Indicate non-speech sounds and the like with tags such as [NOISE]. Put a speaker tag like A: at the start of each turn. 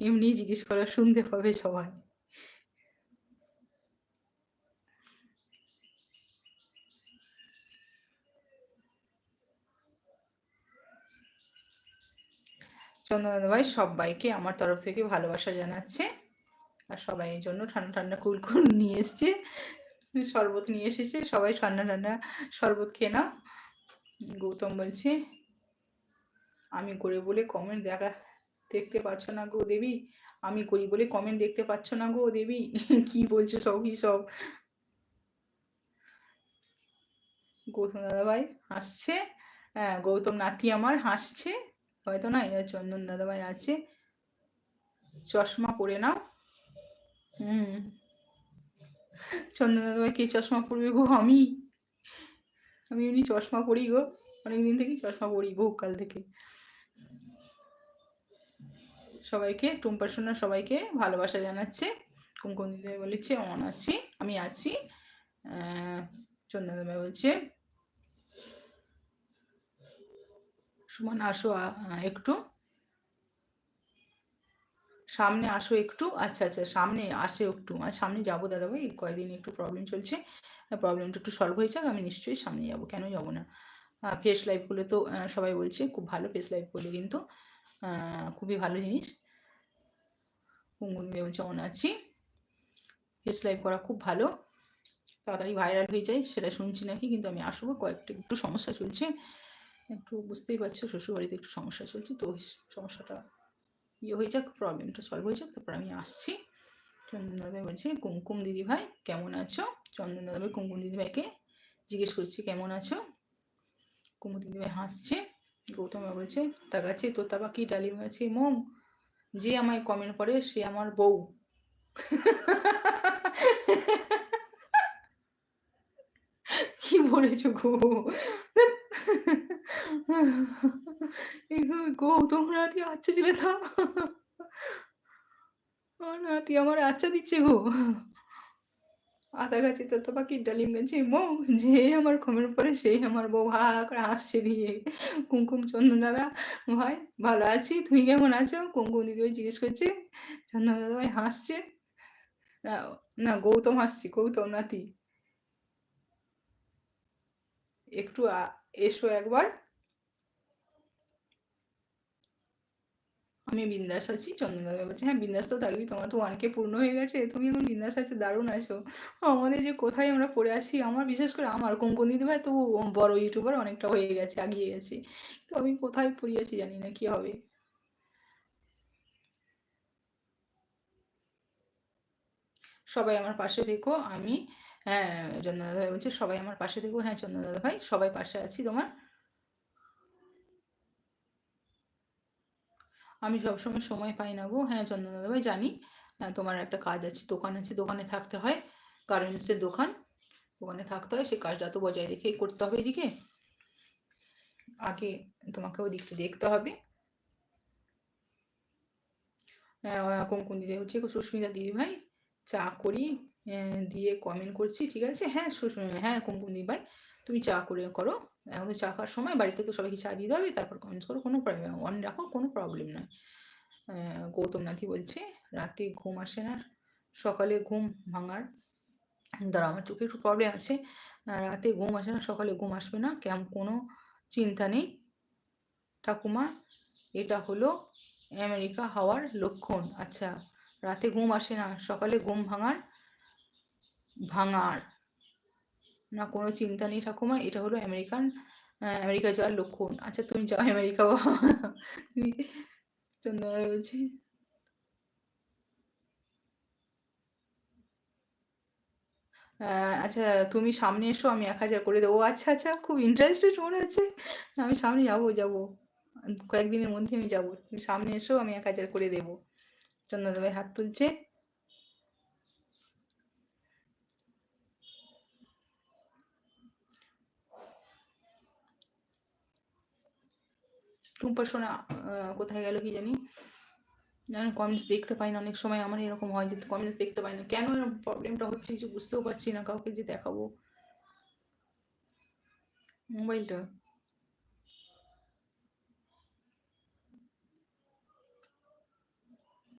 A: এমনি জিজ্ঞেস করা শুনতে পাবে সবাই। চন্দ্রনাথ ভাই সবাইকে আমার তরফ থেকে ভালোবাসা জানাচ্ছে আর সবাই এর জন্য ঠান্ডা ঠান্ডা কুল কুল নিয়ে এসছে, শরবত নিয়ে এসেছে, সবাই ঠান্ডা ঠান্ডা শরবত খেয়ে নাও। গৌতম বলছে, আমি করে বলে কমেন্ট দেখা দেখতে পারছ না গো দেবী? আমি করি বলে কমেন্ট দেখতে পাচ্ছ না গো দেবী? [LAUGHS] কি বলছো সব, কি সব? গৌতম দাদা ভাই হাসছে। হ্যাঁ গৌতম নাতি আমার হাসছে। হয়তো না এবার চন্দন দাদা ভাই আছে। চশমা পরে নাও। হুম। চন্দন দাদা ভাই কে চশমা পরবে গো? আমি। আমি এমনি চশমা পরি গো। অনেকদিন থেকেই চশমা পরি বহুকাল থেকে। সবাইকে টুম্পা সোনা সবাইকে ভালোবাসা জানাচ্ছে। কুমকুম দিদি বলেছে, অন আছি, আমি আছি। চন্দন ভাই বলছে, সুমন, আসো একটু। সামনে আসো একটু। আচ্ছা আচ্ছা সামনে আসে একটু। আর সামনে যাব দাদা ভাই কয়েকদিন একটু প্রবলেম চলছে। প্রবলেমটা একটু সলভ হয়ে যাক, আমি নিশ্চয়ই সামনে যাব, কেন যাব না? ফেস লাইভগুলো তো সবাই বলছে, খুব ভালো ফেস লাইভ করলে কিন্তু। খুবই ভালো জিনিস। কুঙ্গুমি যেমন আছি? ফেস লাইভ করা খুব ভালো। তাড়াতাড়ি ভাইরাল হয়ে যায় সেটা শুনছি নাকি, কিন্তু আমি আসব। কয়েকটা একটু সমস্যা চলছে। একটু বুঝতেই পারছ, শ্বশুরবাড়িতে একটু সমস্যা চলছে, তো সমস্যাটা ইয়ে হয়ে যাক প্রবলেমটা সলভ হয়ে যাক, তারপর আমি আসছি। চন্দন দাদাভাই বলছি, কুমকুম দিদি ভাই, কেমন আছো? চন্দন দাদাভাই কুমকুম দিদি ভাইকে জিজ্ঞেস করছি, কেমন আছো? কুমকুম দিদি ভাই হাসছে। গৌতম বলছে, তা গাছে তো তাবা কি ডালিম আছে মোম। যে আমায় কমেন্ট করে, সে আমার বউ। কি বলেছ গো? গৌতম নাতি আচ্ছা ছিল তা। আমার আচ্ছা দিচ্ছে গো। আদা গাছে তো বাকি ডালিম গাছে বউ যে আমার কমের পরে সেই আমার বউ হা করে হাসছে দিয়ে। কুমকুম চন্দন দাদা, ভাই, ভালো আছি? তুমি কেমন আছো? কুমকুম দিদি ভাই জিজ্ঞেস করছে। চন্দন দাদা ভাই হাসছে। না গৌতম হাসছি, গৌতম নাতি। একটু এসো একবার। আমি বিন্দাস আছি চন্দনদাদা বলছে হ্যাঁ বিন্দাস তো থাকবি, তোমার তো অনেকে পূর্ণ হয়ে গেছে, তুমি এখন বিন্দাস আছে, দারুণ আছো। আমাদের যে কোথায় আমরা পড়ে আছি, আমার বিশেষ করে আমার কোন দিদি ভাই তো বড় ইউটিউবার অনেকটা হয়ে গেছে, আগিয়ে গেছে। তো আমি কোথায় পড়ে আছি জানি না, কি হবে? সবাই আমার পাশে দেখো আমি হ্যাঁ চন্দনদাদা ভাই বলছে, সবাই আমার পাশে দেখো হ্যাঁ চন্দনদাদা ভাই, সবাই পাশে আছি তোমার। আমি সবসময় সময় পাই না গো। হ্যাঁ চন্দনদা ভাই জানি তোমার একটা কাজ আছে, দোকান আছে, দোকানে থাকতে হয়। গার্মেন্টসের দোকান, দোকানে থাকতে হয়, সে কাজটা তো বজায় রেখেই করতে হবে এদিকে। আগে তোমাকে ওদিকটা দেখতে হবে। হ্যাঁ কুমকুম দিদি হচ্ছে? সুস্মিতা দিদি ভাই, চা করি দিয়ে কমেন্ট করছি, ঠিক আছে? হ্যাঁ সুস্মিতা হ্যাঁ কুমকুম দিদি ভাই। তুমি চা করে করো। এখন চা খাওয়ার সময় বাড়িতে তো সবাইকে চা দিয়ে দেবে তারপর কমেন্টস করো, কোনো প্রবলেম অন রাখো, কোনো প্রবলেম নয়। গৌতম নাথি বলছে, রাতে ঘুম আসে না, সকালে ঘুম ভাঙার। দাঁড়া আমার চোখে একটু প্রবলেম আছে। রাতে ঘুম আসে না, সকালে ঘুম আসবে না, কেমন কোনো চিন্তা নেই। ঠাকুমা, এটা হলো আমেরিকা হওয়ার লক্ষণ। আচ্ছা রাতে ঘুম আসে না, সকালে ঘুম ভাঙার ভাঙার। না কোনো চিন্তা নেই ঠাকুমা, এটা হলো আমেরিকান আমেরিকা যাওয়ার লক্ষণ। আচ্ছা তুমি যাও আমেরিকা তুমি বলছি। আচ্ছা তুমি সামনে এসো, আমি এক হাজার করে দেবো। আচ্ছা আচ্ছা খুব ইন্টারেস্টেড মনে হচ্ছে। আমি সামনে যাব যাব। কয়েকদিনের মধ্যে আমি যাব। তুমি সামনে এসো, আমি এক হাজার করে দেবো। চন্দ্রদেবাই হাত তুলছে। টুম্পা সোনা কোথায় গেল কি জানি? জানি কমেন্টস দেখতে পাই না, অনেক সময় আমার এরকম হয় যে কমেন্টস দেখতে পাই না। কেন এরকম প্রবলেমটা হচ্ছে কিছু বুঝতেও পারছি না, কাউকে যে দেখাবো। মোবাইলটা?